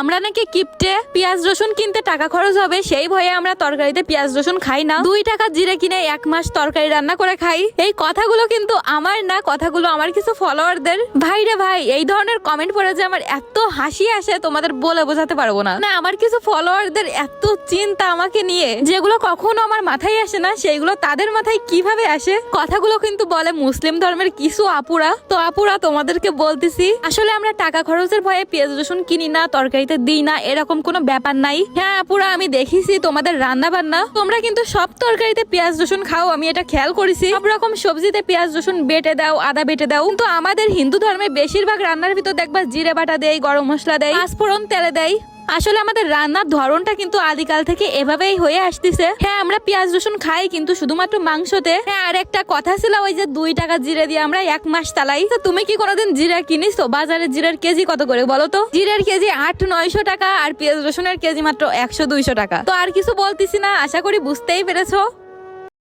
আমরা নাকি কিপটে পেঁয়াজ, রসুন কিনতে টাকা খরচ হবে, সেই ভয়ে আমরা তরকারিতে পেঁয়াজ, রসুন খাই না। দুই টাকা জিরে কিনে এক মাস তরকারি রান্না করে খাই। এই কথাগুলো কিন্তু আমার না, কথাগুলো আমার কিছু ফলোয়ারদের ভাই রে ভাই, এই ধরনের কমেন্ট পড়ে যে আমার এত হাসি আসে, তোমাদের বলে বোঝাতে পারব না। না, আমার কিছু ফলোয়ারদের এত চিন্তা আমাকে নিয়ে, যেগুলো কখনো আমার মাথায় আসে না, সেইগুলো তাদের মাথায় কীভাবে আসে? কথাগুলো কিন্তু বলে মুসলিম ধর্মের কিছু আপুরা। তো আপুরা তোমাদেরকে বলতেছি, আসলে আমরা টাকা খরচের ভয়ে পেঁয়াজ, রসুন কিনি না তরকারিতে দিই না, এরকম কোনো ব্যাপার নাই। হ্যাঁ পুরা আমি দেখিছি তোমাদের রান্না বান্না তোমরা কিন্তু সব তরকারিতে পেঁয়াজ, রসুন খাও, আমি এটা খেয়াল করেছি। সব রকম সবজিতে পেঁয়াজ, রসুন বেটে দাও, আদা বেটে দাও। কিন্তু আমাদের হিন্দু ধর্মে বেশিরভাগ রান্নার ভিতর দেখবা জিরে বাটা দেয়, গরম মশলা দেয়, পাঁচফোড়ন তেলে দেয়। আসলে আমাদের রান্নার ধরনটা কিন্তু আদিকাল থেকে এভাবেই হয়ে আসতেছে। হ্যাঁ আমরা পেঁয়াজ, রসুন খাই, কিন্তু শুধুমাত্র মাংসতে। হ্যাঁ আর একটা কথা ছিল, ওই যে দুই টাকা জিরে দিয়ে আমরা এক মাস তালাই তো তুমি কি কোনোদিন জিরা কিনিস বাজারে জিরার কেজি কত করে বলো তো? জিরার কেজি আট, নয়শো টাকা, আর পেঁয়াজ, রসুনের কেজি মাত্র একশো দুইশো টাকা। তো আর কিছু বলতেছি না, আশা করি বুঝতেই পেরেছ।